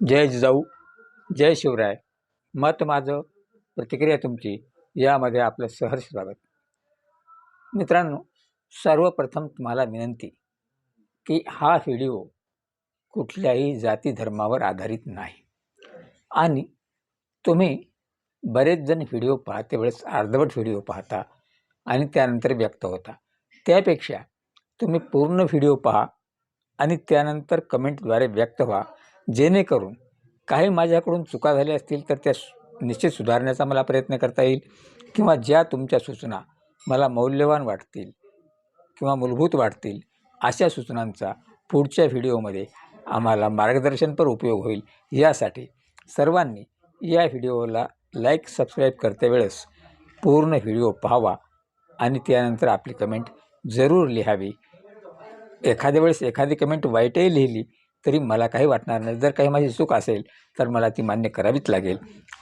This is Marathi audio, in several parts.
जय जिजाऊ जय शिवराय. मत माझं प्रतिक्रिया तुमची यामध्ये आपलं सहर्ष स्वागत. मित्रांनो सर्वप्रथम तुम्हाला विनंती की हा व्हिडिओ कुठल्याही जाती धर्मावर आधारित नाही. आणि तुम्ही बरेच जण व्हिडिओ पाहते वेळेस अर्धवट व्हिडिओ पाहता आणि त्यानंतर व्यक्त होता. त्यापेक्षा तुम्ही पूर्ण व्हिडिओ पहा आणि त्यानंतर कमेंटद्वारे व्यक्त व्हा. जेणेकरून काही माझ्याकडून चुका झाल्या असतील तर त्या निश्चित सुधारण्याचा मला प्रयत्न करता येईल किंवा ज्या तुमच्या सूचना मला मौल्यवान वाटतील किंवा मूलभूत वाटतील अशा सूचनांचा पुढच्या व्हिडिओमध्ये आम्हाला मार्गदर्शनपर उपयोग होईल. यासाठी सर्वांनी या व्हिडिओला लाईक सबस्क्राईब करते वेळेस पूर्ण व्हिडिओ पाहावा आणि त्यानंतर आपली कमेंट जरूर लिहावी. एखाद्या वेळेस एखादी कमेंट वाईटही लिहिली तरी मला काही वाटणार नाही. जर काही माझी चूक असेल तर मला ती मान्य करावीच लागेल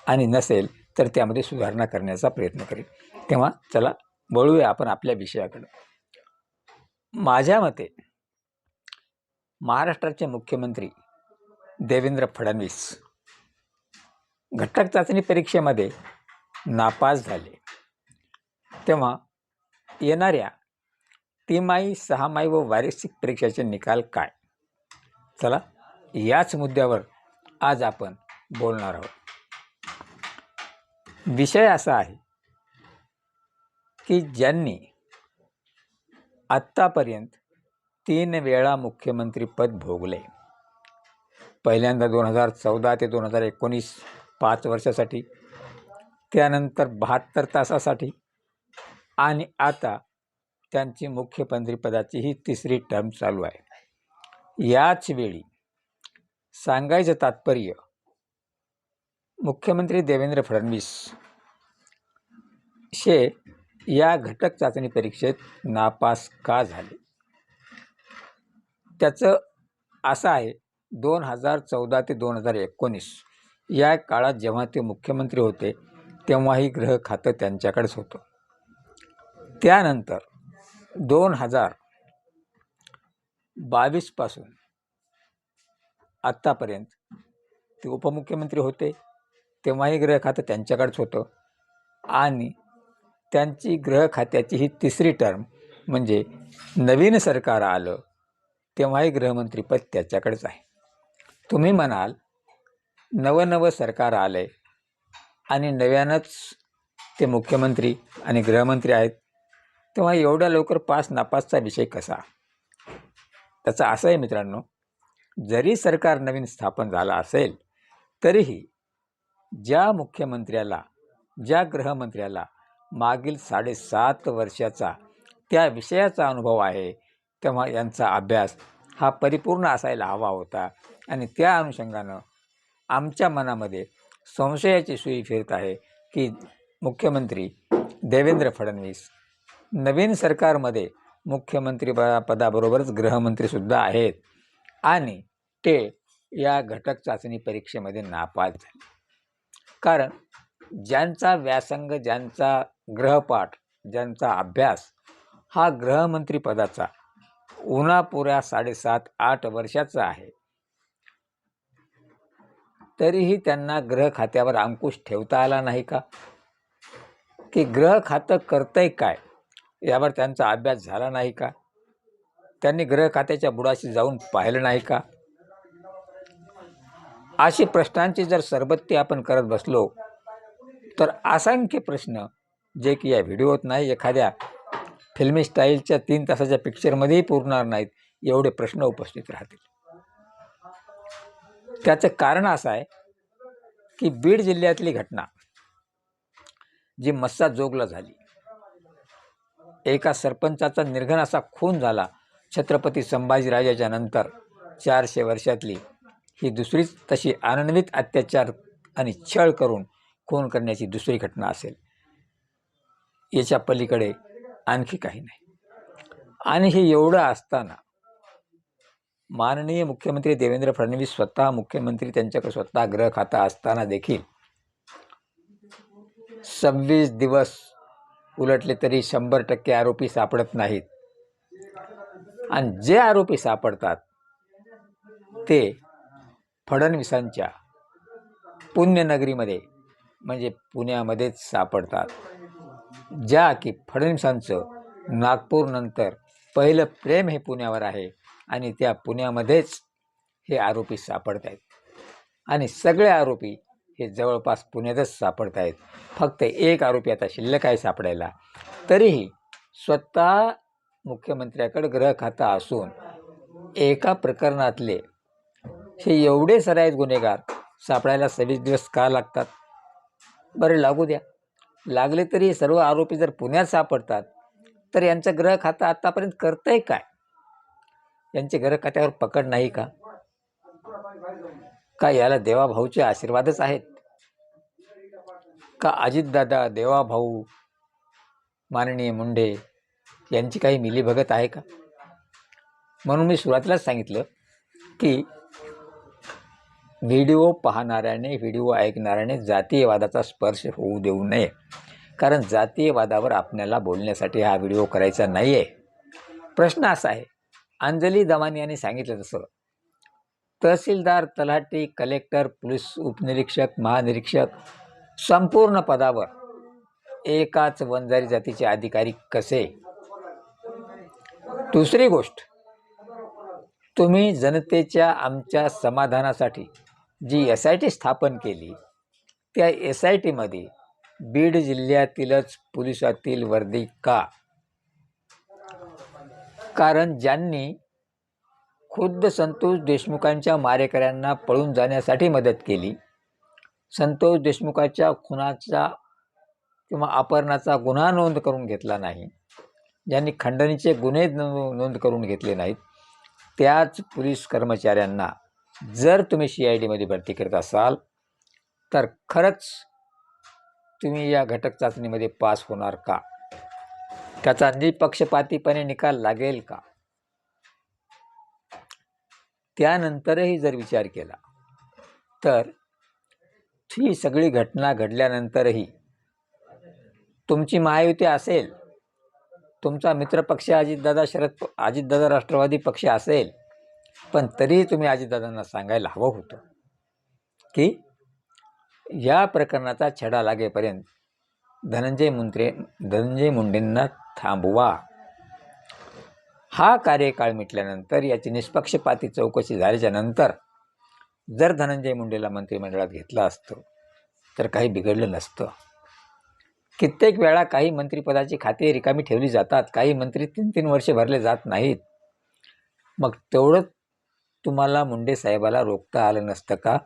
आणि नसेल तर त्यामध्ये सुधारणा करण्याचा प्रयत्न करेल तेव्हा चला वळूया आपण आपल्या विषयाकडं. माझ्या मते महाराष्ट्राचे मुख्यमंत्री देवेंद्र फडणवीस घटक चाचणी परीक्षेमध्ये नापास झाले. तेव्हा येणाऱ्या तिमाही सहामाही व वार्षिक परीक्षेचे निकाल काय? चला याच मुद्द्यावर आज आपण बोलणार आहोत. विषय असा आहे की ज्यांनी आत्तापर्यंत तीन वेळा मुख्यमंत्रीपद भोगले पहिल्यांदा दोन हजार चौदा ते दोन हजार एकोणीस पाच वर्षासाठी त्यानंतर बहात्तर तासासाठी आणि आता त्यांची मुख्यमंत्रीपदाची ही तिसरी टर्म चालू आहे. याच वेळी सांगायचं तात्पर्य मुख्यमंत्री देवेंद्र फडणवीस शे या घटक चाचणी परीक्षेत नापास का झाले? त्याचं असं आहे दोन हजार चौदा ते दोन हजार एकोणीस या काळात जेव्हा ते मुख्यमंत्री होते तेव्हाही ग्रह खातं त्यांच्याकडेच होतं. त्यानंतर दोन हजार बावीसपासून आत्तापर्यंत ते उपमुख्यमंत्री होते तेव्हाही गृह खातं त्यांच्याकडेच होतं. आणि त्यांची गृह खात्याची ही तिसरी टर्म म्हणजे नवीन सरकार आलं तेव्हाही गृहमंत्रीपद त्याच्याकडेच आहे. तुम्ही म्हणाल नवं नवं सरकार आलं आहे आणि नव्यानंच ते मुख्यमंत्री आणि गृहमंत्री आहेत तेव्हा एवढ्या लवकर पास नापासचा विषय कसा? त्याचं असं आहे मित्रांनो जरी सरकार नवीन स्थापन झालं असेल तरीही ज्या मुख्यमंत्र्याला ज्या गृहमंत्र्याला मागील साडेसात वर्षाचा त्या विषयाचा अनुभव आहे तेव्हा यांचा अभ्यास हा परिपूर्ण असायला हवा होता. आणि त्या अनुषंगानं आमच्या मनामध्ये संशयाची सुई फिरत आहे की मुख्यमंत्री देवेंद्र फडणवीस नवीन सरकारमध्ये मुख्यमंत्री पदाबरोबरच गृहमंत्रीसुद्धा आहेत. आणि ते या घटक चाचणी परीक्षेमध्ये नापास झाले. कारण ज्यांचा व्यासंग ज्यांचा ग्रहपाठ ज्यांचा अभ्यास हा गृहमंत्रीपदाचा उन्हापुऱ्या साडेसात आठ वर्षाचा आहे तरीही त्यांना ग्रह खात्यावर अंकुश ठेवता आला नाही का? की ग्रह खातं करतंय काय? यावर त्यांचा अभ्यास झाला नाही का? त्यांनी ग्रह खात्याच्या बुडाशी जाऊन पाहिलं नाही का? अशी प्रश्नांची जर सरबत्ती आपण करत बसलो तर असंख्य प्रश्न जे की या व्हिडिओत नाही एखाद्या फिल्मी स्टाईलच्या तीन तासाच्या पिक्चरमध्येही पुरणार नाहीत एवढे प्रश्न उपस्थित राहतील. त्याचं कारण असं आहे की बीड जिल्ह्यातली घटना जी मस्सा जोगला झाली एका सरपंचाचा निर्घन असा खून झाला छत्रपती संभाजीराजाच्या नंतर चारशे वर्षातली. ही दुसरीच तशी आनंदित अत्याचार आणि छळ करून खून करण्याची दुसरी घटना असेल. याच्या पलीकडे आणखी काही नाही. आणि हे एवढं असताना माननीय मुख्यमंत्री देवेंद्र फडणवीस स्वतः मुख्यमंत्री त्यांच्याकडे स्वतः ग्रह खाता असताना देखील सव्वीस दिवस उलटले तरी शंभर टक्के आरोपी सापडत नाहीत. आणि जे आरोपी सापडतात ते फडणवीसांच्या पुण्यनगरीमध्ये म्हणजे पुण्यामध्येच सापडतात. ज्या की फडणवीसांचं नागपूरनंतर पहिलं प्रेम हे पुण्यावर आहे आणि त्या पुण्यामध्येच हे आरोपी सापडत आहेत आणि सगळे आरोपी हे जवळपास पुण्यातच सापडत आहेत. फक्त एक आरोपी आता शिल्लक आहे सापडायला. तरीही स्वतः मुख्यमंत्र्याकडे ग्रह खाता असून एका प्रकरणातले हे एवढे सराईत गुन्हेगार सापडायला सव्वीस दिवस का लागतात? बरं लागू द्या. लागले तरी सर्व आरोपी जर पुण्यात सापडतात तर यांचं ग्रह खातं आत्तापर्यंत करतंय काय? यांचे ग्रह खात्यावर पकड नाही का? का याला देवाभाऊचे आशीर्वादच आहेत? का अजितदादा देवाभाऊ माननीय मुंडे यांची काही मिलीभगत आहे का? म्हणून मी सुरुवातीलाच सांगितलं की व्हिडिओ पाहणाऱ्याने व्हिडिओ ऐकणाऱ्याने जातीयवादाचा स्पर्श होऊ देऊ नये. कारण जातीयवादावर आपल्याला बोलण्यासाठी हा व्हिडिओ करायचा नाही आहे प्रश्न असा आहे अंजली दमानी यांनी सांगितलं तसं तहसीलदार तलाठी कलेक्टर पोलीस उपनिरीक्षक महानिरीक्षक संपूर्ण पदावर एकाच वंजारी जातीचे अधिकारी कसे? दुसरी गोष्ट तुम्ही जनतेच्या आमच्या समाधानासाठी जी एस आय टी स्थापन केली त्या एस आय टीमध्ये बीड जिल्ह्यातीलच पोलिसातील वर्दी का? कारण ज्यांनी खुद्द संतोष देशमुखांच्या मारेकऱ्यांना पळून जाण्यासाठी मदत केली. संतोष देशमुखाच्या खुनाचा किंवा अपहरणाचा गुन्हा नोंद करून घेतला नाही. ज्यांनी खंडणीचे गुन्हे नोंद करून घेतले नाहीत त्याच पोलीस कर्मचाऱ्यांना जर तुम्ही सी आय डीमध्ये भरती करत असाल तर खरंच तुम्ही या घटक चाचणीमध्ये पास होणार का? त्याचा निपक्षपातीपणे निकाल लागेल का? त्यानंतरही जर विचार केला तर ही सगळी घटना घडल्यानंतरही तुमची महायुती असेल तुमचा मित्रपक्ष अजितदादा शरद अजितदादा राष्ट्रवादी पक्ष असेल पण तरीही तुम्ही अजितदादांना सांगायला हवं होतं की या प्रकरणाचा छडा लागेपर्यंत धनंजय मुंत्रे धनंजय मुंडेंना थांबवा. हा कार्यकाळ मिटल्यानंतर याची निष्पक्षपाती चौकशी झाल्याच्यानंतर जर धनंजय मुंडेला मंत्रिमंडळात घेतलं असतं तर काही बिघडलं नसतं. कित्येक वेळा काही मंत्रिपदाची खाती रिकामी ठेवली जातात काही मंत्री तीन तीन वर्षे भरले जात नाहीत. मग तेवढं तुम्हाला मुंडे साहेबाला रोखता आलं नसतं का?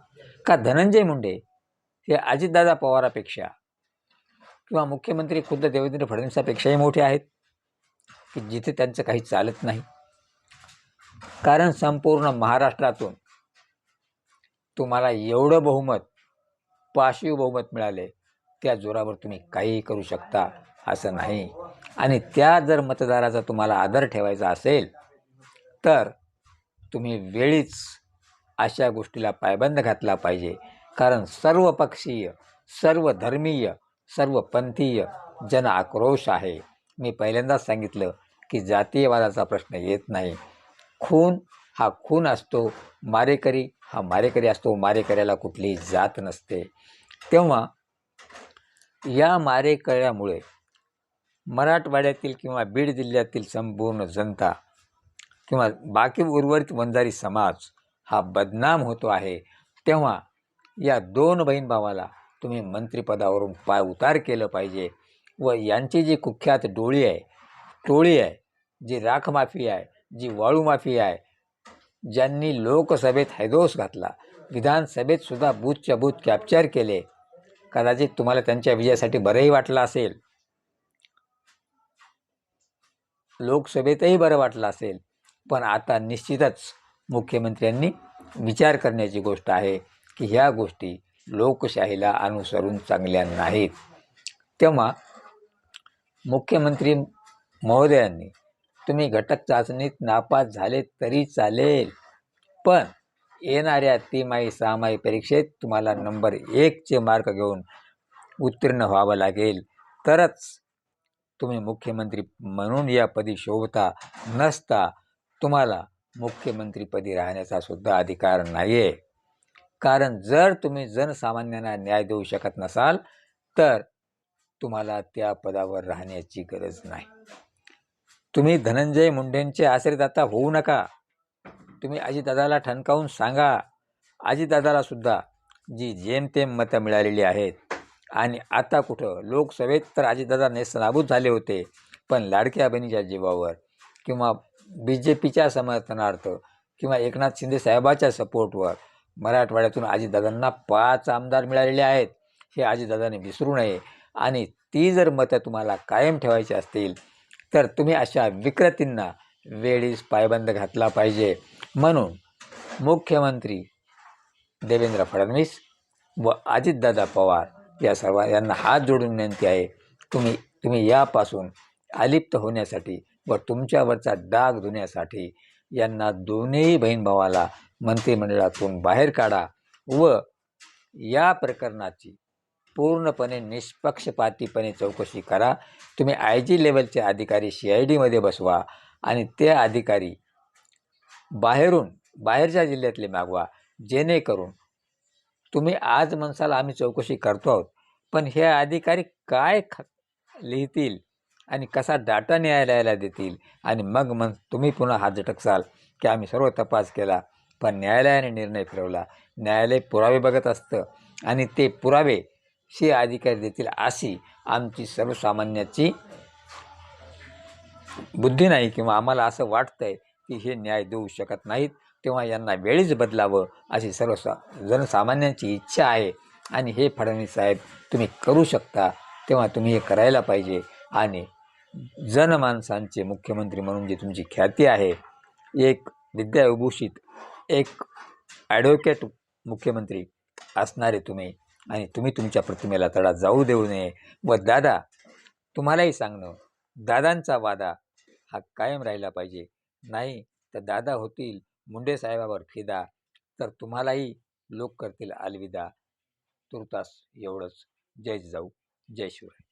का धनंजय मुंडे हे अजितदादा पवारापेक्षा किंवा मुख्यमंत्री खुद्द देवेंद्र फडणवीसापेक्षाही मोठे आहेत? की जिथे त्यांचं काही चालत नाही. कारण संपूर्ण महाराष्ट्रातून तुम्हाला एवढं बहुमत पाशीव बहुमत मिळाले त्या जोरावर तुम्ही काहीही करू शकता असं नाही. आणि त्या जर मतदाराचा तुम्हाला आदर ठेवायचा असेल तर तुम्ही वेळीच अशा गोष्टीला पायबंद घातला पाहिजे. कारण सर्व पक्षीय सर्व धर्मीय सर्व पंथीय जन आक्रोश आहे. मी पहिल्यांदाच सांगितलं की जातीयवादाचा प्रश्न येत नाही. खून हा खून असतो मारेकरी हा मारेकरी असतो मारेकऱ्याला कुठलीही जात नसते. तेव्हा या मारेकऱ्यामुळे मराठवाड्यातील किंवा बीड जिल्ह्यातील संपूर्ण जनता किंवा बाकी उर्वरित वंजारी समाज हा बदनाम होतो आहे. तेव्हा या दोन बहीण भावाला तुम्ही मंत्रिपदावरून पाय उतार केलं पाहिजे. व यांची जी कुख्यात डोळी आहे टोळी आहे जी राखमाफी आहे जी वाळूमाफी आहे ज्यांनी लोकसभेत हैदोस घातला विधानसभेत सुद्धा बूथच्या बूथ कॅप्चर केले कदाचित तुम्हाला त्यांच्या विजयासाठी बरंही वाटलं असेल. लोकसभेतही बरं वाटलं असेल पण आता निश्चितच मुख्यमंत्र्यांनी विचार करण्याची गोष्ट आहे की ह्या गोष्टी लोकशाहीला अनुसरून चांगल्या नाहीत. तेव्हा मुख्यमंत्री महोदयांनी तुम्ही घटक चाचणीत नापास झाले तरी चालेल पण येणाऱ्या तिमाही सहामाही परीक्षेत तुम्हाला नंबर एकचे मार्क घेऊन उत्तीर्ण व्हावं लागेल. तरच तुम्ही मुख्यमंत्री म्हणून या पदी शोभता नसता तुम्हाला मुख्यमंत्रीपदी राहण्याचा सुद्धा अधिकार नाही आहे कारण जर तुम्ही जनसामान्यांना न्याय देऊ शकत नसाल तर तुम्हाला त्या पदावर राहण्याची गरज नाही. तुम्ही धनंजय मुंडेंचे आश्रयदाता होऊ नका. तुम्ही अजितदादाला ठणकावून सांगा. अजितदादाला सुद्धा जी जेमतेम मतं मिळालेली आहेत. आणि आता कुठं? लोकसभेत तर अजितदादा नेस्तनाबूत झाले होते. पण लाडक्या बहिणीच्या जीवावर किंवा बी जे पीच्या समर्थनार्थ किंवा एकनाथ शिंदे साहेबाच्या सपोर्टवर मराठवाड्यातून अजितदादांना पाच आमदार मिळालेले आहेत. हे अजितदादाने विसरू नये. आणि ती जर मतं तुम्हाला कायम ठेवायची असतील तर तुम्ही अशा विकृतींना वेळीच पायबंद घातला पाहिजे. म्हणून मुख्यमंत्री देवेंद्र फडणवीस व अजितदादा पवार या सर्व यांना हात जोडून विनंती आहे तुम्ही तुम्ही यापासून अलिप्त होण्यासाठी व तुमच्यावरचा डाग धुण्यासाठी यांना दोन्ही बहीण भावाला मंत्रिमंडळातून बाहेर काढा व या प्रकरणाची पूर्णपणे निष्पक्षपातीपणे चौकशी करा. तुम्ही आय जी लेवलचे अधिकारी सी आय डीमध्ये बसवा आणि ते अधिकारी बाहेरून बाहेरच्या जिल्ह्यातले मागवा. जेणेकरून तुम्ही आज म्हणसाल आम्ही चौकशी करतो आहोत. पण हे अधिकारी काय ख लिहितील आणि कसा डाटा न्यायालयाला देतील? आणि मग मग तुम्ही पुन्हा हात झटकसाल की आम्ही सर्व तपास केला पण न्यायालयाने निर्णय फिरवला. न्यायालय पुरावे बघत असतं आणि ते पुरावे से अधिकारी देतील अशी आमची सर्वसामान्याची बुद्धी नाही किंवा आम्हाला असं वाटतंय की हे न्याय देऊ शकत नाहीत तेव्हा यांना वेळीच बदलावं अशी सर्वसा जनसामान्यांची इच्छा आहे. आणि हे फडणवीस साहेब तुम्ही करू शकता तेव्हा तुम्ही हे करायला पाहिजे. आणि जनमानसांचे मुख्यमंत्री म्हणून जी तुमची ख्याती आहे एक विद्याविभूषित एक ॲडव्होकेट मुख्यमंत्री असणारे तुम्ही. आणि तुम्ही तुमच्या प्रतिमेला तडा जाऊ देऊ नये. व दादा तुम्हालाही सांगणं दादांचा वादा हा कायम राहिला पाहिजे. नाही तर दादा होतील मुंडे साहेबावर फिदा तर तुम्हालाही लोक करतील अलविदा. तुर्तास एवढंच. जय जाऊ जय शिवराय.